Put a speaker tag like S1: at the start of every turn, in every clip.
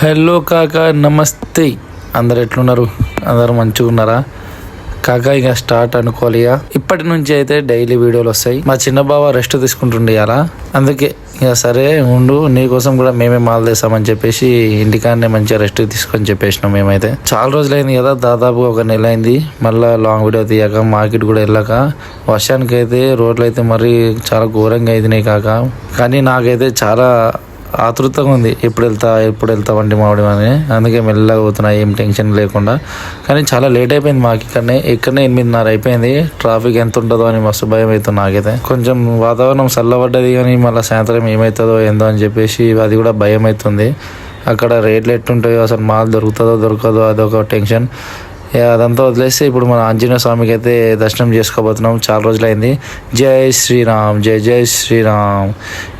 S1: Hello కాక నమస్తే. అందరు ఎట్లున్నారు? అందరు మంచిగా ఉన్నారా? కాక ఇక స్టార్ట్ అనుకోవాలి ఇక. ఇప్పటి నుంచి అయితే డైలీ వీడియోలు వస్తాయి. మా చిన్న బావ రెస్ట్ తీసుకుంటుండే అలా అందుకే ఇక సరే ఉండు నీకోసం కూడా మేమే మాల్ తెస్తామని చెప్పేసి ఇంటికాడనే మంచిగా రెస్ట్ తీసుకొని చెప్పేసినాం మేమైతే. చాలా రోజులైంది కదా దాదాపుగా ఒక నెల అయింది. మళ్ళీ లాంగ్ వీడియో తీయక మార్కెట్ కూడా వెళ్ళాక. వర్షానికి అయితే రోడ్లు అయితే మరీ చాలా ఘోరంగా అయినాయి కాక. కానీ నాకైతే చాలా ఆతృతగా ఉంది. ఎప్పుడు వెళ్తా ఎప్పుడు వెళ్తా వంటి మామిడి అని. అందుకే మెల్లగా పోతున్నా ఏం టెన్షన్ లేకుండా. కానీ చాలా లేట్ అయిపోయింది మాకు ఇక్కడనే. ఇక్కడనే ఎనిమిదిన్నర అయిపోయింది. ట్రాఫిక్ ఎంత ఉంటుందో అని మస్తు భయం అవుతుంది నాకైతే. కొంచెం వాతావరణం చల్లబడ్డది కానీ మళ్ళీ సాయంత్రం ఏమవుతుందో ఏందో అని చెప్పేసి అది కూడా భయం అవుతుంది. అక్కడ రేట్లు ఎట్టుంటాయో అసలు మాల్ దొరుకుతుందో దొరకదో అదొక టెన్షన్. అదంతా వదిలేస్తే ఇప్పుడు మన ఆంజనేయ స్వామికి అయితే దర్శనం చేసుకోబోతున్నాం. చాలా రోజులైంది. జై శ్రీరామ్ జై జై శ్రీరామ్.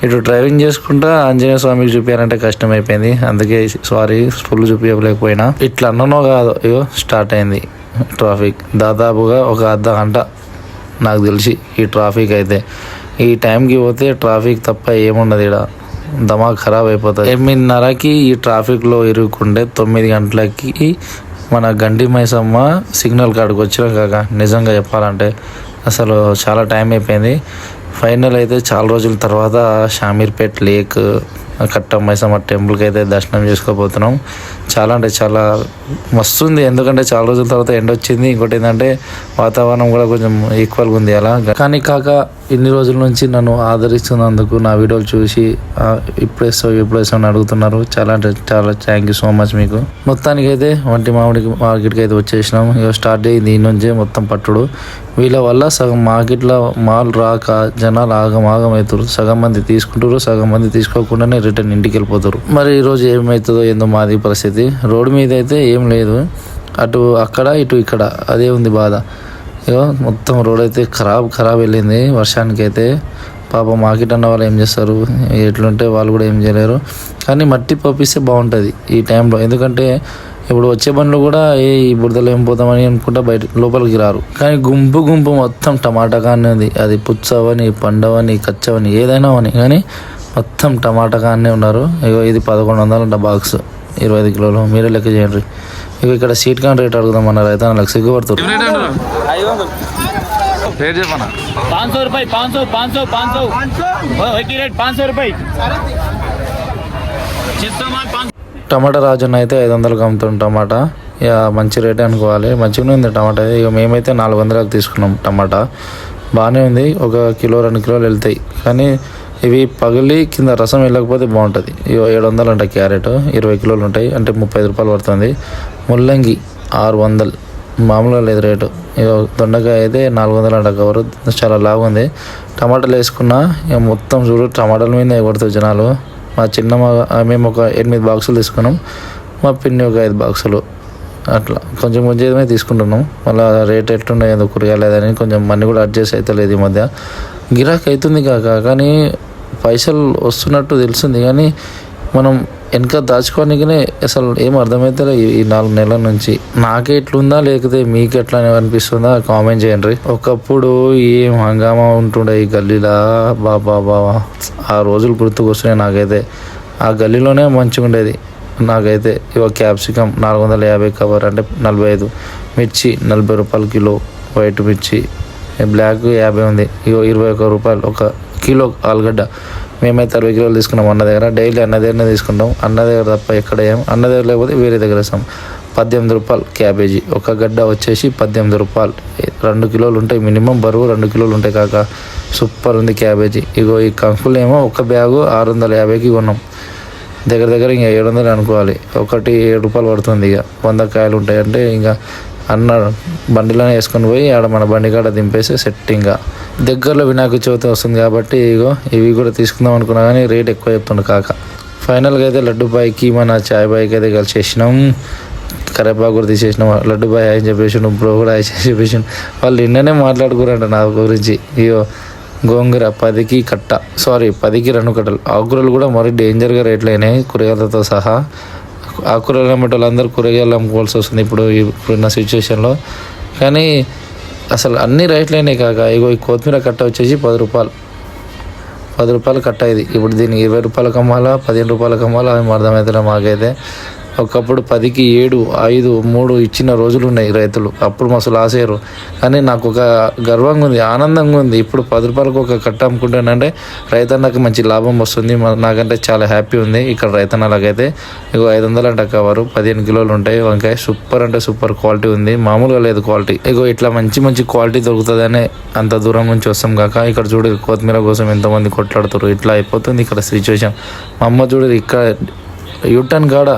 S1: ఇటు డ్రైవింగ్ చేసుకుంటా ఆంజనేయ స్వామికి చూపించాలంటే కష్టం అయిపోయింది అందుకే సారీ ఫుల్ చూపించలేకపోయినా ఇట్లా అన్ననో కాదు అయ్యో స్టార్ట్ అయింది ట్రాఫిక్. దాదాపుగా ఒక అర్ధ గంట నాకు తెలిసి ఈ ట్రాఫిక్ అయితే. ఈ టైంకి పోతే ట్రాఫిక్ తప్ప ఏముండదు ఇక్కడ దమాగ్ ఖరాబ్ అయిపోతుంది. ఎనిమిదిన్నరకి ఈ ట్రాఫిక్లో ఇరుక్కుంటే తొమ్మిది గంటలకి మన గండి మైసమ్మ సిగ్నల్ కాడికి వచ్చినాం కాక. నిజంగా చెప్పాలంటే అసలు చాలా టైం అయిపోయింది. ఫైనల్ అయితే చాలా రోజుల తర్వాత షామీర్పేట్ లేక్ కట్ట మైసమ్మ టెంపుల్కి అయితే దర్శనం చేసుకోబోతున్నాం. చాలా అంటే చాలా మస్తుంది. ఎందుకంటే చాలా రోజుల తర్వాత ఎండ వచ్చింది. ఇంకోటి ఏంటంటే వాతావరణం కూడా కొంచెం ఈక్వల్గా ఉంది అలా. కానీ కాక ఇన్ని రోజుల నుంచి నన్ను ఆదరిస్తున్నందుకు నా వీడియోలు చూసి ఇప్పుడు వేస్తావు ఎప్పుడు వేస్తావు అని అడుగుతున్నారు. చాలా అంటే చాలా థ్యాంక్ యూ సో మచ్ మీకు. మొత్తానికి అయితే వంటి మామిడికి మార్కెట్కి అయితే వచ్చేసినాం. ఇక స్టార్ట్ అయ్యి దీని నుంచే మొత్తం పట్టుడు. వీళ్ళ వల్ల సగం మార్కెట్లో మాల్ రాక జనాలు ఆగం ఆగం అవుతారు సగం మంది తీసుకుంటారు సగం మంది తీసుకోకుండానే రిటర్న్ ఇంటికి వెళ్ళిపోతారు మరి ఈ రోజు ఏమవుతుందో ఏందో మాది పరిస్థితి. రోడ్డు మీద అయితే ఏం లేదు. అటు అక్కడ ఇటు ఇక్కడ. అదే ఉంది బాధ. ఇగో మొత్తం రోడ్ అయితే ఖరాబ్ ఖరాబ్ వెళ్ళింది. వర్షానికి అయితే పాప మార్కెట్ అన్న వాళ్ళు ఏం చేస్తారు? ఎట్లుంటే వాళ్ళు కూడా ఏం చేయలేరు. కానీ మట్టి పంపిస్తే బాగుంటుంది ఈ టైంలో. ఎందుకంటే ఇప్పుడు వచ్చే బండ్లు కూడా ఏ ఈ బురదలో ఏం పోతామని అనుకుంటా బయట లోపలికి రారు. కానీ గుంపు గుంపు మొత్తం టమాటా కానీ ఉంది. అది పుచ్చవని పండవని కచ్చవని ఏదైనా అని. కానీ మొత్తం టమాటా కానీ ఉన్నారు. ఇగో ఇది పదకొండు వందలు అంట బాక్స్. ఇరవై ఐదు కిలోలు. మీరే లెక్క చేయండి. ఇక ఇక్కడ సీట్ కానీ రేట్ అడుగుదాం అన్నారు అయితే నాకు సిగ్గుపడుతుంది టమాటా రాజున్న అయితే ఐదు వందలకు అమ్ముతుంది టమాటా. ఇక మంచి రేటే అనుకోవాలి. మంచిగానే ఉంది టమాటా. ఇక మేమైతే నాలుగు వందలకు తీసుకున్నాం టమాటా. బాగానే ఉంది. ఒక కిలో రెండు కిలోలు వెళ్తాయి. కానీ ఇవి పగిలి కింద రసం వెళ్ళకపోతే బాగుంటుంది. ఏడు వందలు అంట క్యారెట్. ఇరవై కిలోలు ఉంటాయి. అంటే ముప్పై ఐదు రూపాయలు పడుతుంది. ముల్లంగి ఆరు వందలు. మామూలుగా లేదు రేటు. ఇక దొండకాయ అయితే నాలుగు వందలు అంట కవరు. చాలా లాగుంది టమాటాలు వేసుకున్నా ఇక మొత్తం చూడు టమాటాల మీద కొడుతారు జనాలు. మా చిన్న మేము ఒక ఎనిమిది బాక్సులు తీసుకున్నాం. మా పిన్ని ఒక ఐదు బాక్సులు. అట్లా. కొంచెం కొంచెమే తీసుకుంటున్నాం. మళ్ళీ రేట్ ఎట్లున్నాయి ఎందుకు కూరగాయలేదని కొంచెం మనీ కూడా అడ్జస్ట్ అవుతలేదు ఈ మధ్య. గిరాక్ అవుతుంది కాక కానీ పైసలు వస్తున్నట్టు తెలిసింది కానీ మనం వెనక దాచుకోనికనే అసలు ఏం అర్థమవుతలే ఈ- నాలుగు నెలల నుంచి. నాకే ఎట్లుందా లేకపోతే మీకు ఎట్లా అనిపిస్తుందా? కామెంట్ చేయండి. ఒకప్పుడు ఏం హంగామా ఉంటుండే ఈ గల్లీలా? బాబా బాబా ఆ రోజులు గుర్తుకొస్తున్నాయి నాకైతే. ఆ గల్లీలోనే మంచిగా ఉండేది. నాకైతే ఇవ క్యాప్సికమ్ నాలుగు వందల యాభై కవర్ అంటే నలభై ఐదు. మిర్చి నలభై రూపాయలు కిలో. వైట్ మిర్చి. బ్లాక్ యాభై ఉంది. ఇగో ఇరవై ఒక్క రూపాయలు. ఒక కిలో ఆలుగడ్డ. మేమైతే అరవై కిలోలు తీసుకున్నాం అన్న దగ్గర. డైలీ అన్న దగ్గరనే తీసుకుంటాం. అన్న దగ్గర తప్ప ఎక్కడ ఏం. అన్న దగ్గర లేకపోతే వేరే దగ్గర ఇస్తాం పద్దెనిమిది రూపాయలు క్యాబేజీ. ఒక గడ్డ వచ్చేసి పద్దెనిమిది రూపాయలు. రెండు కిలోలు ఉంటాయి మినిమం బరువు రెండు కిలోలు ఉంటాయి కాక. సూపర్ ఉంది క్యాబేజీ. ఇగో ఈ కంకులు ఏమో ఒక బ్యాగు ఆరు వందల యాభైకి కొన్నాం. దగ్గర దగ్గర ఇంకా ఏడు వందలు అనుకోవాలి. ఒకటి ఏడు రూపాయలు పడుతుంది ఇక. వంద కాయలు ఉంటాయి అంటే ఇంకా అన్న బండిలోనే వేసుకొని పోయి ఆడ మన బండి కాడ దింపేసి సెట్టింగ్గా దగ్గరలో వినాయక చవితి వస్తుంది కాబట్టి ఇగో ఇవి కూడా తీసుకుందాం అనుకున్నా కానీ రేట్ ఎక్కువ చెప్తుండు కాక. ఫైనల్గా అయితే లడ్డు బాయ్కి మన చాయ్ బాయ్కి అయితే కలిసేసినాం. కరేపాకు కూడా తీసేసినాం. లడ్డు బాయ్ ఆయన చెప్పేసిండు బ్రో కూడా ఆయన చెప్పేసిండు. వాళ్ళు నిన్ననే మాట్లాడుకురంట నా గురించి. ఇగో గోంగూర పదికి కట్ట. సారీ పదికి రెండు కట్టలు. ఆకుకూరలు కూడా మరీ డేంజర్గా రేట్లు అయినాయి కూరగాయలతో సహా. ఆకుకూరలు అమ్మేట వాళ్ళందరూ కూరగాయలు అమ్ముకోవాల్సి వస్తుంది ఇప్పుడు ఇప్పుడున్న సిచ్యువేషన్లో కానీ అసలు అన్ని రేట్లు అయినాయి కాక ఇగో ఈ కొత్తిమీర కట్ట వచ్చేసి పది రూపాయలు. పది రూపాయలు కట్ట ఇది. ఇప్పుడు దీన్ని ఇరవై రూపాయలకు అమ్మాలా పదిహేను రూపాయలకు అమ్మాలా అది అర్థమవుతుంది మాకైతే. ఒకప్పుడు పదికి ఏడు ఐదు మూడు ఇచ్చిన రోజులు ఉన్నాయి రైతులు. అప్పుడు మస్తు లాస్ అయ్యారు. కానీ నాకు ఒక గర్వంగా ఉంది ఆనందంగా ఉంది. ఇప్పుడు పది రూపాయలకు ఒక కట్ట అమ్ముకుంటానంటే రైతన్నకు మంచి లాభం వస్తుంది. నాకంటే చాలా హ్యాపీ ఉంది. ఇక్కడ రైతన్నలకైతే ఇగో ఐదు వందలు అంట కవరు. పదిహేను కిలోలు ఉంటాయి. వంకాయ సూపర్ అంటే సూపర్ క్వాలిటీ ఉంది. మామూలుగా లేదు క్వాలిటీ ఇగో ఇట్లా మంచి మంచి క్వాలిటీ దొరుకుతుందనే అంత దూరం నుంచి వస్తాం కాక ఇక్కడ చూడు కొత్తిమీర కోసం ఎంతమంది కొట్లాడుతారు ఇట్లా అయిపోతుంది ఇక్కడ సిచ్యువేషన్ మా అమ్మ చూడు ఇక్కడ యూటర్న్ కాడ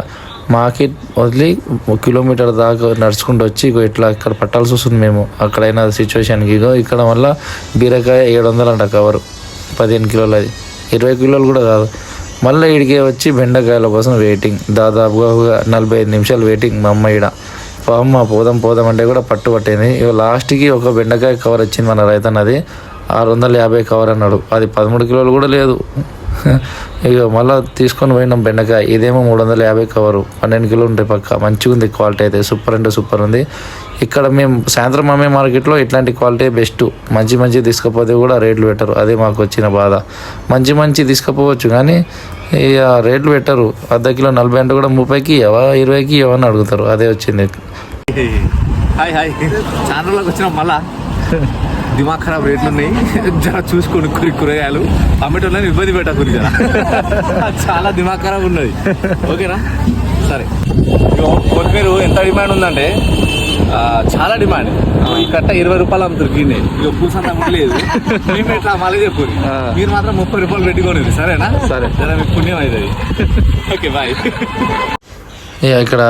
S1: మార్కెట్ వదిలి ఒక కిలోమీటర్ దాకా నడుచుకుంటూ వచ్చి ఇగో ఇట్లా ఇక్కడ పట్టాల్సి వస్తుంది మేము. అక్కడైనా సిచ్యువేషన్కి ఇగో ఇక్కడ వల్ల బీరకాయ ఏడు వందలు అంట కవరు పదిహేను కిలోలు అది ఇరవై కిలోలు కూడా కాదు. మళ్ళీ ఇడికి వచ్చి బెండకాయల కోసం వెయిటింగ్ దాదాపుగా నలభై ఐదు నిమిషాలు వెయిటింగ్ మా అమ్మ ఈడ. అమ్మ పోదాం పోదాం అంటే కూడా పట్టు పట్టింది. ఇక లాస్ట్కి ఒక బెండకాయ కవర్ వచ్చింది మన రైతన్నది. ఆరు వందల యాభై కవర్ అన్నాడు. అది పదమూడు కిలోలు కూడా లేదు. ఇక మళ్ళీ తీసుకొని పోయినాం బెండకాయ. ఇదేమో మూడు వందల యాభై కవరు. పన్నెండు కిలో ఉంటాయి పక్క. మంచిగా ఉంది క్వాలిటీ అయితే. సూపర్ అంటే సూపర్ ఉంది. ఇక్కడ మేము సాయంత్రం అమ్మే మార్కెట్లో ఇట్లాంటి క్వాలిటీ బెస్ట్. మంచి మంచి తీసుకపోతే కూడా రేట్లు పెట్టరు. అదే మాకు వచ్చిన బాధ. మంచి మంచి తీసుకపోవచ్చు కానీ ఇక రేట్లు పెట్టరు. అర్ధ కిలో నలభై అంటే కూడా ముప్పైకి ఇవ్వవా ఇరవైకి ఇవ్వని అడుగుతారు. అదే వచ్చింది.
S2: Hi hi. ఛానల్లోకి వచ్చినాం మళ్ళా. దిమాగ్ ఖరాబ్ రేట్లు ఉన్నాయి జర చూసుకొని కూర కూరగాయలు. అమ్మేటోళ్ళని ఇబ్బంది పెట్టకూరి జర. చాలా దిమాగ్ ఖరాబ్ ఉన్నది. ఓకేనా? సరే. కొత్తిమీర ఎంత డిమాండ్ ఉందంటే చాలా డిమాండ్. ఈ కట్ట ఇరవై రూపాయలు అమ్ముతారు గిన్నె. ఇక పూసంతా లేదు. మేము ఎట్లా మళ్ళీ చెప్పు మీరు మాత్రం ముప్పై రూపాయలు పెట్టుకోండి సరేనా? సరే. మీకు పుణ్యం అవుతుంది. Okay bye.
S1: ఇక ఇక్కడ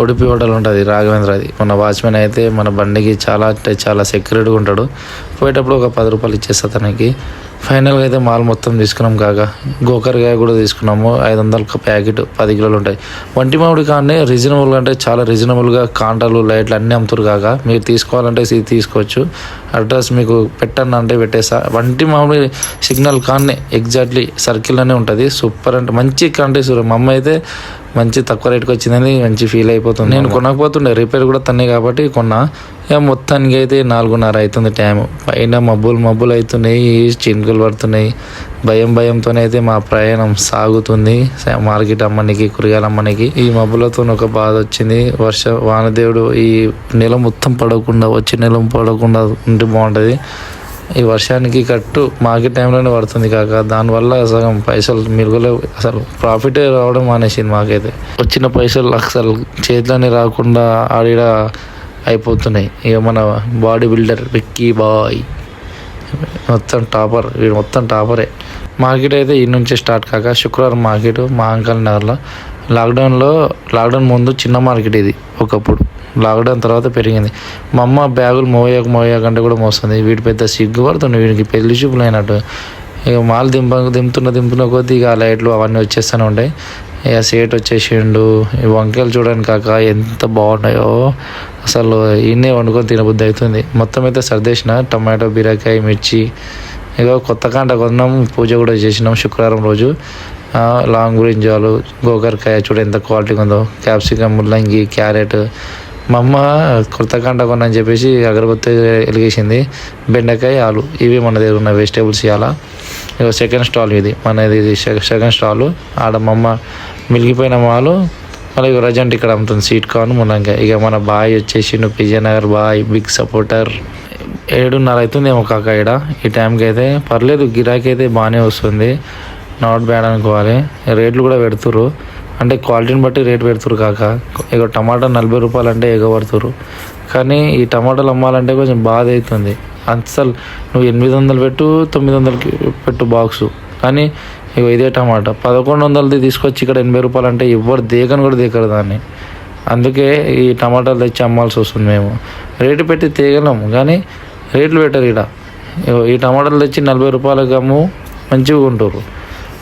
S1: ఉడిపి హోటల్ ఉంటుంది రాఘవేంద్రది. మన వాచ్మెన్ అయితే మన బండికి చాలా అంటే చాలా సెక్యూరిటీగా ఉంటాడు. పోయేటప్పుడు ఒక పది రూపాయలు ఇచ్చేస్తా తనకి. ఫైనల్గా అయితే మాల్ మొత్తం తీసుకున్నాం కాక గోకరకాయ కూడా తీసుకున్నాము. ఐదు వందల ప్యాకెట్ పది కిలోలు ఉంటాయి. వంటి మామిడి కానీ రీజనబుల్గా అంటే చాలా రీజనబుల్గా కాంటాలు లైట్లు అన్నీ అమ్ముతారు కాక మీరు తీసుకోవాలంటే ఇది తీసుకోవచ్చు. అడ్రస్ మీకు పెట్టండి అంటే పెట్టేసా వంటి మామిడి సిగ్నల్ కానీ ఎగ్జాక్ట్లీ సర్కిల్లోనే ఉంటుంది. సూపర్ అంటే మంచి కంటే సూపర్ మా అమ్మ అయితే మంచి తక్కువ రేట్కి వచ్చిందని మంచి ఫీల్ అయిపోతుంది. నేను కొనకపోతుండే రిపేర్ కూడా తన్నే కాబట్టి కొన్నా. ఇక మొత్తానికి అయితే నాలుగున్నర అవుతుంది టైం పైన మబ్బులు మబ్బులు అవుతున్నాయి చినుకులు పడుతున్నాయి. భయం భయంతోనే అయితే మా ప్రయాణం సాగుతుంది. మార్కెట్ అమ్మనికి కూరగాయలు అమ్మనికి. ఈ మబ్బులతో ఒక బాధ వచ్చింది. వర్ష వానదేవుడు ఈ నెల మొత్తం పడకుండా వచ్చే నెల పడకుండా ఉంటే బాగుంటుంది. ఈ వర్షానికి కట్టు మార్కెట్ టైంలోనే పడుతుంది కాక దానివల్ల సగం పైసలు మిరుగులేవు అసలు ప్రాఫిట్ రావడం మానేసింది మాకైతే. వచ్చిన పైసలు అసలు చేతిలోనే రాకుండా ఆడిడ అయిపోతున్నాయి. ఇక మన బాడీ బిల్డర్ విక్కీ బాయ్. మొత్తం టాపర్ వీడు మొత్తం టాపరే. మార్కెట్ అయితే ఈ నుంచి స్టార్ట్ కాక శుక్రవారం మార్కెట్ మా అంకల్ నగర్లో. లాక్డౌన్లో లాక్డౌన్ ముందు చిన్న మార్కెట్ ఇది ఒకప్పుడు. లాక్డౌన్ తర్వాత పెరిగింది. మా అమ్మ బ్యాగులు మోయాక మోయాక అంటే కూడా మోస్తుంది. వీటి పెద్ద సిగ్గు పడుతుంది వీడికి పెళ్ళి చూపులు అయినట్టు ఇక మాల్ దింప దింపుతున్న దింపున కొద్దీ ఇక ఆ లైట్లు అవన్నీ వచ్చేస్తూనే ఉంటాయి. ఇక సేట్ వచ్చేసిండు. ఈ వంకాయలు చూడడానికి కాక ఎంత బాగున్నాయో. అసలు ఇన్నే వండుకొని తినబుద్ధి అవుతుంది. మొత్తం అయితే సర్దేసిన. టమాటో బీరకాయ మిర్చి. ఇక కొత్త కాంట కొన్నాం. పూజ కూడా చేసినాం శుక్రవారం రోజు. లాంగ్ బ్రింజాలు గోకరకాయ చూడ ఎంత క్వాలిటీగా ఉందో. క్యాప్సికమ్ ముల్లంగి క్యారెట్. మా అమ్మ కొత్త కాంట కొనని చెప్పేసి అగరబత్తి వెలిగేసింది. బెండకాయ ఆలు ఇవి మన దగ్గర ఉన్న వెజిటేబుల్స్ ఇవాళ ఇక సెకండ్ స్టాల్ ఇది. మనది ఇది సెకండ్ స్టాల్ ఆడ మా అమ్మ మిలిగిపోయిన మాలు. మళ్ళీ రజంట్ ఇక్కడ అమ్ముతుంది సీట్ కార్న్ మునంగా ఇక మన బాయ్ వచ్చేసి విజయనగర్ బాయ్ బిగ్ సపోర్టర్ ఏడున్నర అవుతుందేమో కాక ఇక్కడ ఈ టైంకి అయితే పర్లేదు గిరాకీ అయితే బాగానే వస్తుంది. నాట్ బ్యాడ్ అనుకోవాలి. రేట్లు కూడా పెడుతురు అంటే క్వాలిటీని బట్టి రేట్ పెడుతురు కాక. ఇక టమాటా నలభై రూపాయలు అంటే ఎగబడుతురు. కానీ ఈ టమాటాలు అమ్మాలంటే కొంచెం బాధ అవుతుంది అసలు నువ్వు ఎనిమిది వందలు పెట్టు తొమ్మిది వందలకి పెట్టు బాక్సు. కానీ ఇగో ఇదే టమాటా. పదకొండు వందలది తీసుకొచ్చి ఇక్కడ ఎనభై రూపాయలు అంటే ఎవరు దేకని కూడా దేకరు దాన్ని. అందుకే ఈ టమాటాలు తెచ్చి అమ్మాల్సి వస్తుంది మేము. రేటు పెట్టి తేగలం కానీ రేట్లు పెట్టరు ఇక్కడ. ఇగో ఈ టమాటాలు తెచ్చి నలభై రూపాయలకి అమ్ము మంచిగా ఉంటారు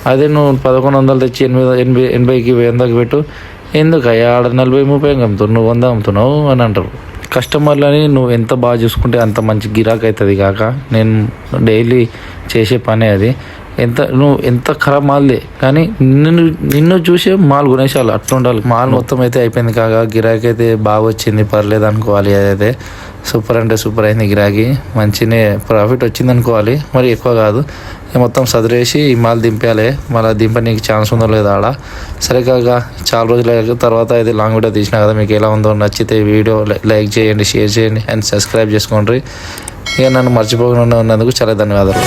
S1: అదే నువ్వు పదకొండు వందలు తెచ్చి ఎనిమిది ఎనభై ఎనభైకి వందకి పెట్టు. ఎందుకయ్యా ఆడ నలభై ముప్పై అమ్ముతున్నావు నువ్వు వంద అమ్ముతున్నావు అని అంటారు. కస్టమర్లని నువ్వు ఎంత బాగా చూసుకుంటే అంత మంచి గిరాక్ అవుతుంది కాక నేను డైలీ చేసే పనే అది. ఎంత నువ్వు ఎంత ఖరాబ్ మాల్దే కానీ నిన్ను నిన్ను చూసే మాల్ గుణేశాలు అట్లా ఉండాలి. మాల్ మొత్తం అయితే అయిపోయింది కాక గిరాకీ అయితే బాగా వచ్చింది పర్లేదు అనుకోవాలి అదైతే. సూపర్ అంటే సూపర్ అయింది గిరాకీ. మంచినే ప్రాఫిట్ వచ్చింది అనుకోవాలి మరి ఎక్కువ కాదు. మొత్తం సదిరేసి మళ్ళీ దింపాలి. మళ్ళీ దింపడానికి ఛాన్స్ ఉందో లేదో ఆడ. సరే కాక చాలా రోజుల తర్వాత అయితే లాంగ్ వీడియో తీసినా కదా మీకు ఎలా ఉందో నచ్చితే వీడియో లైక్ చేయండి షేర్ చేయండి అండ్ సబ్స్క్రైబ్ చేసుకోండి. ఇక నన్ను మర్చిపోకుండా ఉన్నందుకు చాలా ధన్యవాదాలు.